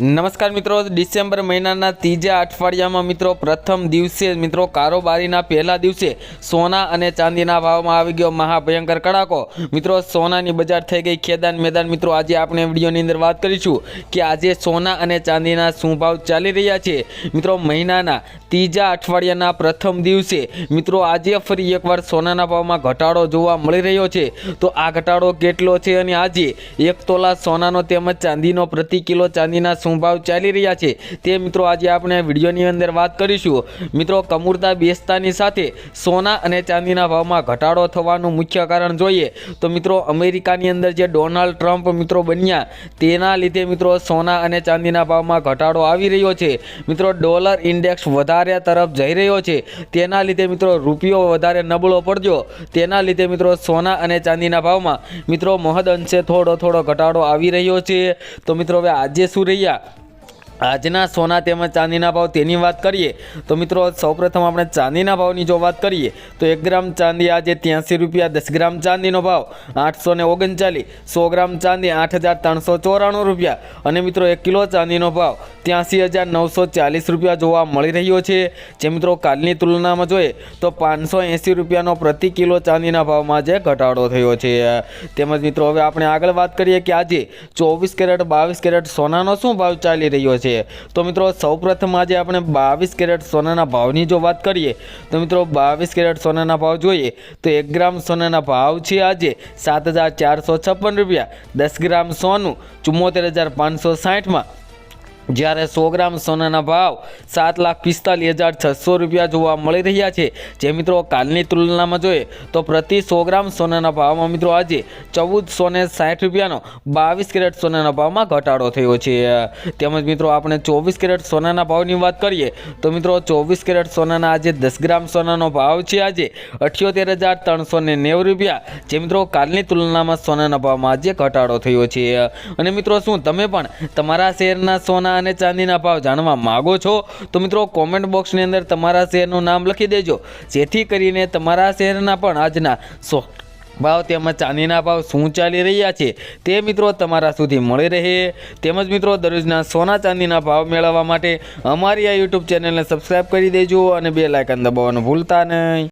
નમસ્કાર મિત્રો, ડિસેમ્બર મહિનાના ત્રીજા અઠવાડિયામાં મિત્રો પ્રથમ દિવસે મિત્રો કારોબારીના પહેલા દિવસે સોના અને ચાંદીના ભાવમાં આવી ગયો મહાભયંકર કડાકો. મિત્રો, સોનાની બજાર થઈ ગઈ. ખેદાન મેદાન મિત્રો, આજે આપણે વિડીયોની અંદર વાત કરીશું કે આજે સોના અને ચાંદીના શું ભાવ ચાલી રહ્યા છે. મિત્રો, મહિનાના ત્રીજા અઠવાડિયાના પ્રથમ દિવસે મિત્રો આજે ફરી એકવાર સોનાના ભાવમાં ઘટાડો જોવા મળી રહ્યો છે. તો આ ઘટાડો કેટલો છે અને આજે એક તોલા સોનાનો તેમજ ચાંદીનો પ્રતિ કિલો ચાંદીના શું ભાવ ચાલી રહ્યા છે તે મિત્રો આજે આપણે વિડીયોની અંદર વાત કરીશું. મિત્રો કમૂરતા બેસતાની સાથે સોના અને ચાંદીના ભાવમાં ઘટાડો થવાનું મુખ્ય કારણ જોઈએ. તો મિત્રો અમેરિકાની અંદર જે ડોનાલ્ડ ટ્રમ્પ મિત્રો બન્યા તેના લીધે મિત્રો સોના અને ચાંદીના ભાવમાં ઘટાડો આવી રહ્યો છે. મિત્રો ડોલર ઇન્ડેક્સ વધારે તરફ જઈ રહ્યો છે. તેના લીધે મિત્રો રૂપિયો વધારે નબળો પડજો. તેના લીધે મિત્રો સોના અને ચાંદીના ભાવમાં મિત્રો મહદ અંશે થોડો થોડો ઘટાડો આવી રહ્યો છે. તો મિત્રો હવે આજે શું રહ્યા? આજના સોના તેમજ ચાંદીના ભાવ તેની વાત કરીએ તો મિત્રો સૌપ્રથમ આપણે ચાંદીના ભાવની જો વાત કરીએ તો એક ગ્રામ ચાંદી આજે ત્યાંસી રૂપિયા, દસ ગ્રામ ચાંદીનો ભાવ, આઠસો ને ઓગણચાલીસ, સો ગ્રામ ચાંદી આઠ હજાર ત્રણસો ચોરાણું રૂપિયા અને મિત્રો એક કિલો ચાંદીનો ભાવ ત્યાંસી હજાર નવસો ચાલીસ રૂપિયા જોવા મળી રહ્યો છે. જે મિત્રો કાલની તુલનામાં જોઈએ તો પાંચસો એંસી રૂપિયાનો પ્રતિ કિલો ચાંદીના ભાવમાં જે ઘટાડો થયો છે. તેમજ મિત્રો હવે આપણે આગળ વાત કરીએ કે આજે ચોવીસ કેરેટ, બાવીસ કેરેટ સોનાનો શું ભાવ ચાલી રહ્યો છે. તો મિત્રો, સૌપ્રથમ આજે આપણે બાવીસ કેરેટ સોનાના ભાવની જો વાત કરીએ, તો મિત્રો, બાવીસ કેરેટ સોનાના ભાવ જોઈએ, તો એક ગ્રામ સોનાના ભાવ છે આજે સાત હજાર ચારસો છપ્પન રૂપિયા. દસ ગ્રામ સોનું ચુમ્મોતેર હજાર પાંચસો સાઠમાં. જ્યારે સો ગ્રામ સોનાના ભાવ સાત લાખ પિસ્તાલીસ હજાર છસો રૂપિયા જોવા મળી રહ્યા છે. જે મિત્રો કાલની તુલનામાં જોઈએ તો પ્રતિ સો ગ્રામ સોનાના ભાવમાં મિત્રો આજે ચૌદસો ને સાઠ રૂપિયાનો બાવીસ કેરેટ સોનાના ભાવમાં ઘટાડો થયો છે. તેમજ મિત્રો આપણે ચોવીસ કેરેટ સોનાના ભાવની વાત કરીએ તો મિત્રો ચોવીસ કેરેટ સોનાના આજે દસ ગ્રામ સોનાનો ભાવ છે આજે અઠ્યોતેર હજાર ત્રણસો ને નેવું રૂપિયા. જે મિત્રો કાલની તુલનામાં સોનાના ભાવમાં આજે ઘટાડો થયો છે. અને મિત્રો શું તમે પણ તમારા શહેરના સોના અને ચાંદીના ભાવ જાણવા માગો છો, તો મિત્રો કોમેન્ટ બોક્સની અંદર તમારા શહેરનું નામ લખી દેજો. જેથી કરીને તમારા શહેરના પણ આજના સો ભાવ તેમજ ચાંદીના ભાવ શું ચાલી રહ્યા છે, તે મિત્રો તમારા સુધી મળી રહે. તેમજ મિત્રો દરરોજના સોના ચાંદીના ભાવ મેળવવા માટે અમારી આ યુટ્યુબ ચેનલને સબસ્ક્રાઈબ કરી દેજો અને બે લાયકન દબાવવાનું ભૂલતા નહીં.